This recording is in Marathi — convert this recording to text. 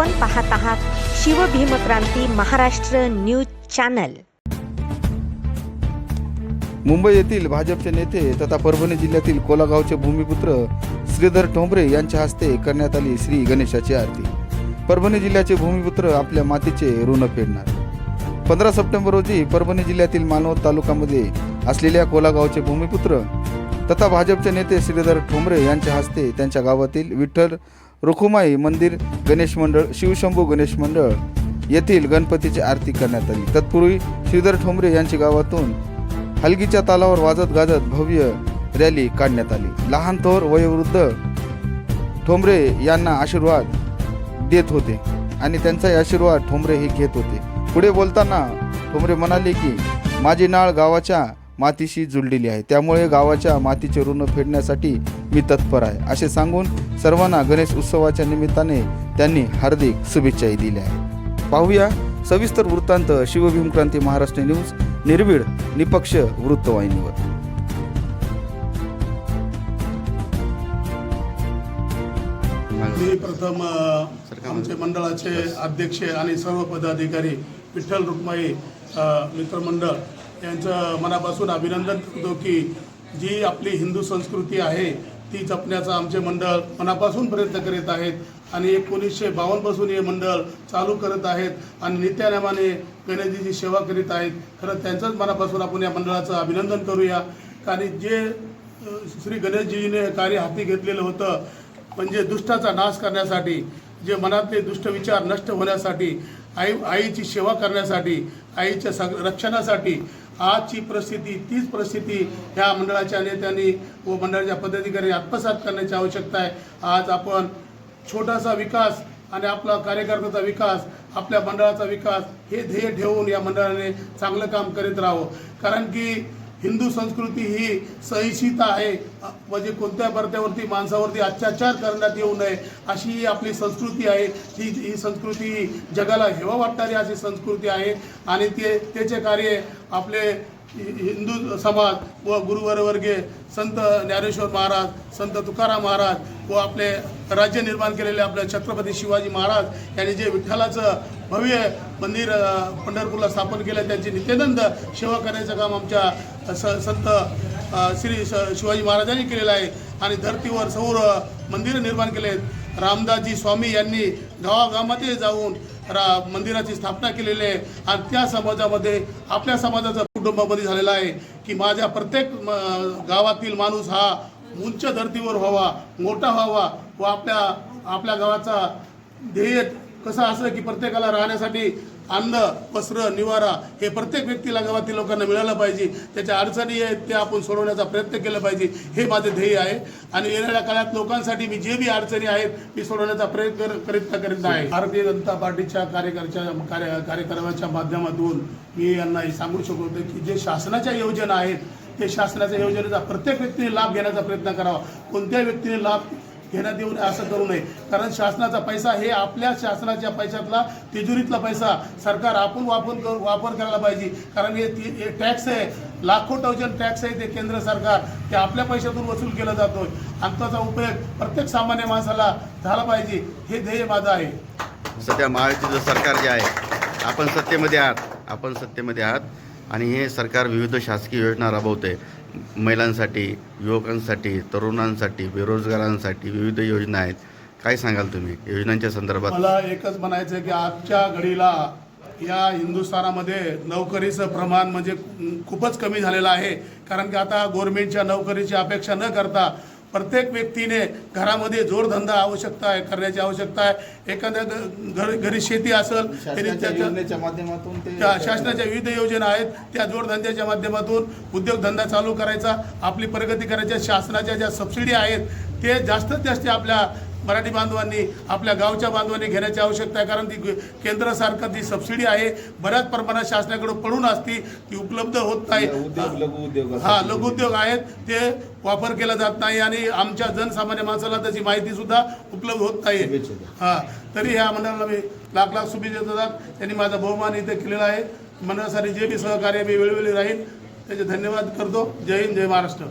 आपण पाहत आहात शिवभीमक्रांती महाराष्ट्र न्यूज चॅनल. मुंबई येथील भाजपचे नेते तथा परभणी जिल्ह्यातील कोलागावचे भूमिपुत्र श्रीधर ठोंबरे यांच्या हस्ते करण्यात आली श्री गणेशाची आरती. परभणी जिल्ह्याचे भूमिपुत्र आपल्या मातीचे ऋण फेडणार. पंधरा सप्टेंबर रोजी परभणी जिल्ह्यातील मानवत तालुक्यामध्ये असलेल्या कोलागावचे भूमिपुत्र तथा भाजपचे नेते श्रीधर ठोंबरे यांच्या हस्ते त्यांच्या गावातील विठ्ठल रुखुमाई मंदिर गणेश मंडळ शिवशंभू गणेश मंडळ येथील गणपतीची आरती करण्यात आली. तत्पूर्वी श्रीधर ठोंबरे यांच्या गावातून हलगीच्या तालावर वाजत गाजत भव्य रॅली काढण्यात आली. लहान थोर वयोवृद्ध ठोंबरे यांना आशीर्वाद देत होते आणि त्यांचाही आशीर्वाद ठोंबरे हे घेत होते. पुढे बोलताना ठोंबरे म्हणाले की माझी नाळ गावाच्या मातीशी जुळलेली आहे. त्यामुळे गावाच्या मातीचे ऋण फेडण्यासाठी मी तत्पर आहे असे सांगून सर्वांना गणेश उत्सवाच्या निमित्ताने त्यांनी हार्दिक शुभेच्छाही दिल्या आहेत. पाहूया सविस्तर वृत्तांत शिवभीमक्रांती महाराष्ट्र न्यूज निर्भीड निपक्ष वृत्तवाहिनीवर. मी प्रथम आमचे मंडळाचे अध्यक्ष आणि सर्व पदाधिकारी विठ्ठल रुक्माई मित्रमंडळ यांचं मनापासून अभिनंदन करतो की जी आपली हिंदू संस्कृती आहे ती जपण्याचा आमचे मंडळ मनापासून प्रयत्न करीत आहेत आणि एकोणीसशे बावन्नपासून हे मंडळ चालू करत आहेत आणि नित्यानेमाने गणेशजीची सेवा करीत आहेत. खरं त्यांचंच मनापासून आपण या मंडळाचं अभिनंदन करूया. कारण जे श्री गणेशजीने कार्य हाती घेतलेलं होतं म्हणजे दुष्टाचा नाश करण्यासाठी जे मनातले दुष्ट विचार नष्ट होण्यासाठी आई आईची सेवा करण्यासाठी आईच्या सग रक्षणासाठी आजची परिस्थिती तीच परिस्थिती ह्या मंडळाच्या नेत्यांनी व मंडळाच्या पदाधिकारी आत्मसात करण्याची आवश्यकता आहे. आज आपण छोटासा विकास आणि आपला कार्यकर्त्याचा विकास आपल्या मंडळाचा विकास हे ध्येय ठेवून या मंडळाने चांगलं काम करीत राहावं. कारण की हिंदू संस्कृती ही सहिष्णुता आहे. म्हणजे कोणत्या परत्यावरती माणसावरती अत्याचार करण्यात येऊ नये अशी ही आपली संस्कृती आहे. ही ही संस्कृती जगाला हेवा वाटणारी अशी संस्कृती आहे. आणि ते त्याचे कार्य आपले हि- हिंदू समाज व गुरुवरवर्गीय संत ज्ञानेश्वर महाराज संत तुकाराम महाराज व आपले राज्य निर्माण केलेले आपले छत्रपती शिवाजी महाराज यांनी जे विठ्ठलाचं भव्य मंदिर पंढरपूरला स्थापन केलं. त्यांची नित्यानंद सेवा करण्याचं काम आमच्या स संत श्री शिवाजी महाराजांनी केलेलं आहे. आणि धर्तीवर सौर मंदिरं निर्माण केले आहेत रामदासजी स्वामी यांनी गावागावामध्ये जाऊन रा मंदिराची स्थापना केलेली आहे. आणि त्या समाजामध्ये आपल्या समाजाचा कुटुंबामध्ये झालेला आहे की माझ्या प्रत्येक म, गावातील माणूस हा उंच धर्तीवर व्हावा मोठा व्हावा व आपल्या आपल्या गावाचा ध्येय कसं असं की प्रत्येकाला राहण्यासाठी अन्न वस्त्र निवारा हे प्रत्येक व्यक्तीला गावातील लोकांना मिळालं पाहिजे. त्याच्या अडचणी आहेत त्या आपण सोडवण्याचा प्रयत्न केला पाहिजे. हे माझे ध्येय आहे. आणि येणाऱ्या काळात लोकांसाठी मी जे बी अडचणी आहेत मी सोडवण्याचा प्रयत्न कर- प्रयत्न करीत आहे. भारतीय जनता पार्टीच्या कार्यकर्त्या कार्य कार्यक्रमाच्या माध्यमातून मी यांना हे सांगू शकतो की जे शासनाच्या योजना आहेत ते शासनाच्या योजनेचा प्रत्येक व्यक्तीने लाभ घेण्याचा प्रयत्न करावा. कोणत्या व्यक्तीने लाभ घेण्यात येऊ नये असं करू नये. कारण शासनाचा पैसा हे आपल्या शासनाच्या पैशातला तिजोरीतला पैसा. सरकार आपण वापर कर वापर करायला पाहिजे. कारण हे टॅक्स आहे. लाखो टवजन टॅक्स आहे ते केंद्र सरकार. ते आपल्या पैशातून वसूल केला जातो आणि त्याचा उपयोग प्रत्येक सामान्य माणसाला झाला पाहिजे. हे ध्येय माझं आहे. सध्या महायुतीचं सरकार जे आहे आपण सत्तेमध्ये आहात. आपण सत्तेमध्ये आहात. आणि हे सरकार विविध शासकीय योजना राबवते महिलांसाठी युवकांसाठी तरुणांसाठी बेरोजगारांसाठी विविध योजना आहेत. काय सांगाल तुम्ही? योजनांच्या संदर्भात? मला एकच म्हणायचं आहे की आजच्या घडीला या हिंदुस्थानामध्ये नोकरीचं प्रमाण म्हणजे खूपच कमी झालेलं आहे. कारण की आता गोरमेंटच्या नोकरीची अपेक्षा न करता प्रत्येक व्यक्तीने घरामध्ये जोडधंदा आवश्यकता आहे करण्याची आवश्यकता आहे. एखाद्या घर घरी शेती असेल तरी त्याच्या माध्यमातून त्या शासनाच्या विविध योजना आहेत त्या जोडधंद्याच्या माध्यमातून उद्योगधंदा चालू करायचा आपली प्रगती करायच्या शासनाच्या ज्या सबसिडी आहेत ते जास्तीत जास्त आपल्या मराठी बांधवांनी आपल्या गावच्या बांधवांनी घेण्याची आवश्यकता आहे. कारण ती ग- केंद्र सरकार जी सबसिडी आहे बऱ्याच प्रमाणात शासनाकडे पडून असती ती उपलब्ध होत नाही. लघु उद्योग हा लघुउद्योग आहेत ते वापर केला जात नाही आणि आमच्या जनसामान्य माणसाला त्याची माहिती सुद्धा उपलब्ध होत नाही. हा तरी ह्या मंडळाला मी लाख लाख शुभेच्छा देतात. त्यांनी माझा बहुमान इथे केलेला आहे. मंडळासाठी जे बी सहकार्य मी वेळोवेळी राहील त्याचे धन्यवाद करतो. जय हिंद जय महाराष्ट्र.